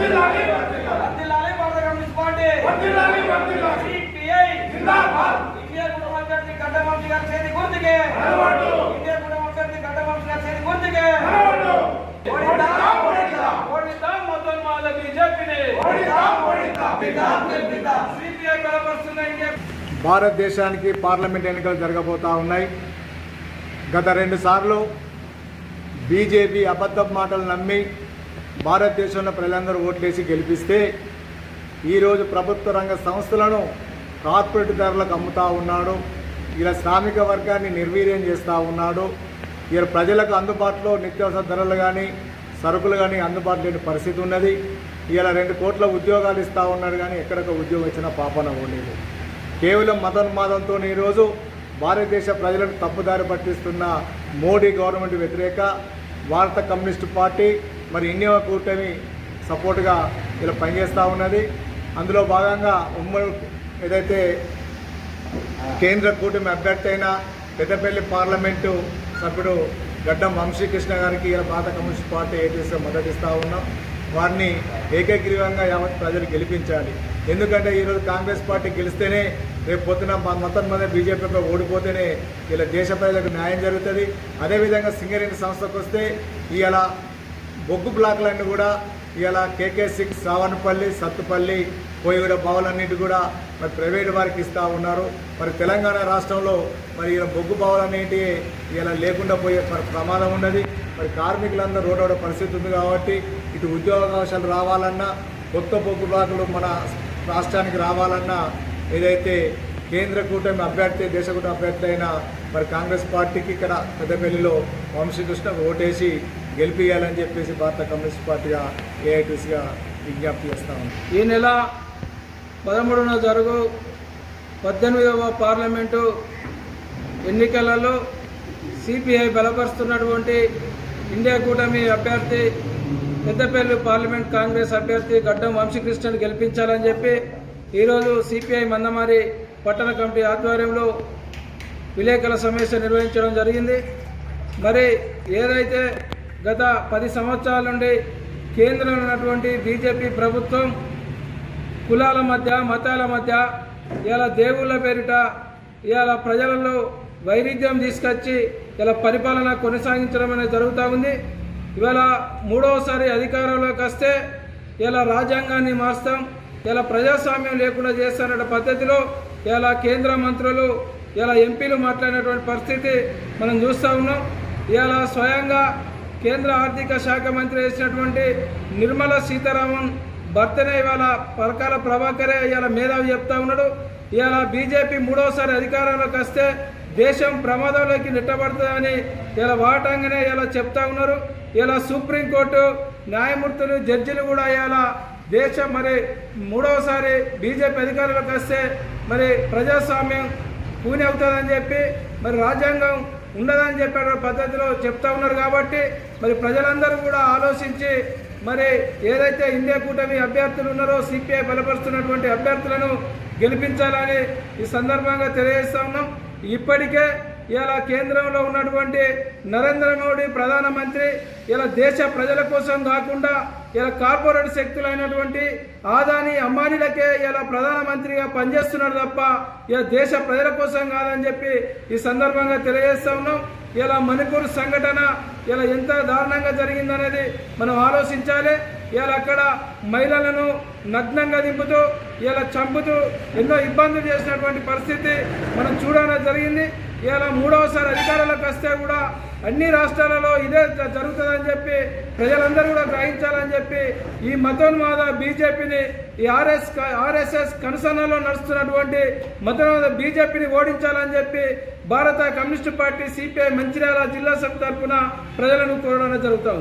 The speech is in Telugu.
వర్ధిల్లాలి భారత కమ్యూనిస్ట్ పార్టీ సిపిఐ ఇండియా కుటుంబ అభ్యర్థి గారి చేతి గుర్తుకే ఇండియా కుటుంబ అభ్యర్థి గారి చేతి గుర్తుకే ఓడిద్దాం, ఓడిద్దాం. ఓడిద్దాం బీజేపీని సిపిఐ బలపరుస్తున్న ఇండియా భారతదేశానికి పార్లమెంట్ ఎన్నికలు జరగబోతా ఉన్నాయి గత రెండు సార్లు బీజేపీ అబద్ధ మాటలు నమ్మి భారతదేశంలో ప్రజలందరూ ఓట్లేసి గెలిపిస్తే ఈరోజు ప్రభుత్వ రంగ సంస్థలను కార్పొరేట్ ధరలకు అమ్ముతూ ఉన్నాడు. ఇలా శ్రామిక వర్గాన్ని నిర్వీర్యం చేస్తూ ఉన్నాడు. ఇలా ప్రజలకు అందుబాటులో నిత్యావసర ధరలు కానీ సరుకులు కానీ అందుబాటులో లేని పరిస్థితి ఉన్నది. ఇలా రెండు కోట్ల ఉద్యోగాలు ఇస్తూ ఉన్నాడు కానీ ఎక్కడొక ఉద్యోగం ఇచ్చిన పాపన ఉండేది కేవలం మతోన్మాదంతో ఈరోజు భారతదేశ ప్రజలను తప్పుదారి పట్టిస్తున్న మోడీ గవర్నమెంట్ వ్యతిరేక భారత కమ్యూనిస్టు పార్టీ మరి ఇండియా కూటమి సపోర్ట్గా ఇలా పనిచేస్తూ ఉన్నది. అందులో భాగంగా ఉమ్మడి ఏదైతే కేంద్ర కూటమి అభ్యర్థి అయిన పెద్దపల్లి పార్లమెంటు సభ్యుడు గడ్డం వంశీకృష్ణ గారికి ఇలా భారత కమ్యూనిస్ట్ పార్టీ ఏటీసీగా మద్దతిస్తూ ఉన్నాం. వారిని ఏకగ్రీవంగా యావత్ ప్రజలు గెలిపించాలి. ఎందుకంటే ఈరోజు కాంగ్రెస్ పార్టీ గెలిస్తేనే రేపు పొద్దున మొత్తం మీద బీజేపీపై ఓడిపోతేనే ఇలా దేశ ప్రజలకు న్యాయం జరుగుతుంది. అదేవిధంగా సింగరేణి సంస్థకు వస్తే ఇలా బొగ్గు బ్లాక్లన్నీ కూడా ఇలా కేకే సిక్స్ సావనపల్లి సత్తుపల్లి కోయిగూడ బావులన్నిటి కూడా మరి ప్రైవేట్ వారికి ఇస్తూ ఉన్నారు. మరి తెలంగాణ రాష్ట్రంలో మరి ఇలా బొగ్గు బావులన్నిటి ఇలా లేకుండా పోయే ప్రమాదం ఉన్నది. మరి కార్మికులందరూ రోడ్డు పరిస్థితి ఉంది కాబట్టి ఇటు ఉద్యోగ అవకాశాలు రావాలన్నా కొత్త బొగ్గు బ్లాకులు మన రాష్ట్రానికి రావాలన్నా ఏదైతే కేంద్ర కూటమి అభ్యర్థి దేశకూటమి అభ్యర్థి అయిన మరి కాంగ్రెస్ పార్టీకి ఇక్కడ పెద్దపల్లిలో వంశీకృష్ణ ఓటేసి గెలిపియాలని చెప్పేసి భారత కమ్యూనిస్ట్ పార్టీగా ఏఐటీసీగా విజ్ఞప్తి చేస్తాము ఈ నెల పదమూడున జరుగు పద్దెనిమిదవ పార్లమెంటు ఎన్నికలలో సిపిఐ బలపరుస్తున్నటువంటి ఇండియా కూటమి అభ్యర్థి పెద్దపల్లి పార్లమెంట్ కాంగ్రెస్ అభ్యర్థి గడ్డం వంశీకృష్ణను గెలిపించాలని చెప్పి ఈరోజు సిపిఐ మందమారి పట్టణ కమిటీ ఆధ్వర్యంలో విలేకరుల సమావేశం నిర్వహించడం జరిగింది. మరి ఏదైతే గత పది సంవత్సరాల నుండి కేంద్రంలో ఉన్నటువంటి బీజేపీ ప్రభుత్వం కులాల మధ్య మతాల మధ్య ఇలా దేవుళ్ళ పేరిట ఇవాళ ప్రజలలో వైరుధ్యం తీసుకొచ్చి ఇలా పరిపాలన కొనసాగించడం అనేది జరుగుతూ ఉంది. ఇవాళ మూడవసారి అధికారంలోకి వస్తే ఇలా రాజ్యాంగాన్ని మార్స్తాం ఇలా ప్రజాస్వామ్యం లేకుండా చేస్తానన్న పద్ధతిలో ఇలా కేంద్ర మంత్రులు ఇలా ఎంపీలు మాట్లాడినటువంటి పరిస్థితి మనం చూస్తూ ఉన్నాం. ఇలా స్వయంగా కేంద్ర ఆర్థిక శాఖ మంత్రి వేసినటువంటి నిర్మలా సీతారామన్ భర్తనే ఇవాళ పరకాల ప్రభాకరే ఇవాళ మేధావి చెప్తా ఉన్నాడు. ఇవాళ బీజేపీ మూడోసారి అధికారంలోకి వస్తే దేశం ప్రమాదంలోకి నెట్టబడుతుందని ఇలా వాటంగానే ఇలా చెప్తా ఉన్నారు. ఇలా సుప్రీంకోర్టు న్యాయమూర్తులు జడ్జిలు కూడా ఇలా దేశం మరి మూడవసారి బీజేపీ అధికారంలోకి వస్తే మరి ప్రజాస్వామ్యం కూని అవుతుందని చెప్పి మరి రాజ్యాంగం ఉండదని చెప్పే పద్ధతిలో చెప్తా ఉన్నారు కాబట్టి మరి ప్రజలందరూ కూడా ఆలోచించి మరి ఏదైతే ఇండియా కూటమి అభ్యర్థులు ఉన్నారో సిపిఐ బలపరుస్తున్నటువంటి అభ్యర్థులను గెలిపించాలని ఈ సందర్భంగా తెలియజేస్తా ఉన్నాం. ఇప్పటికే ఇలా కేంద్రంలో ఉన్నటువంటి నరేంద్ర మోడీ ప్రధానమంత్రి ఇలా దేశ ప్రజల కోసం కాకుండా ఇలా కార్పొరేట్ శక్తులైనటువంటి ఆదాని అంబానీలకే ఇలా ప్రధానమంత్రిగా పనిచేస్తున్నాడు తప్ప ఇలా దేశ ప్రజల కోసం కాదని చెప్పి ఈ సందర్భంగా తెలియజేస్తా ఉన్నాం. ఇలా మణిపూర్ సంఘటన ఇలా ఎంత దారుణంగా జరిగిందనేది మనం ఆలోచించాలి. ఇలా అక్కడ మహిళలను నగ్నంగా దింపుతూ ఇలా చంపుతూ ఎన్నో ఇబ్బందులు చేసినటువంటి పరిస్థితి మనం చూడడం జరిగింది. ఇలా మూడవసారి అధికారంలోకి వస్తే కూడా అన్ని రాష్ట్రాలలో ఇదే జరుగుతుందని చెప్పి ప్రజలందరూ కూడా గ్రహించాలని చెప్పి ఈ మతోన్మాద బీజేపీని ఈ ఆర్ఎస్ ఆర్ఎస్ఎస్ కనుసన్నలో నడుస్తున్నటువంటి మతోన్మాద బీజేపీని ఓడించాలని చెప్పి భారత కమ్యూనిస్టు పార్టీ సిపిఐ మంచిర్యాల జిల్లా సభ తరఫున ప్రజలను కోరడం జరుగుతాం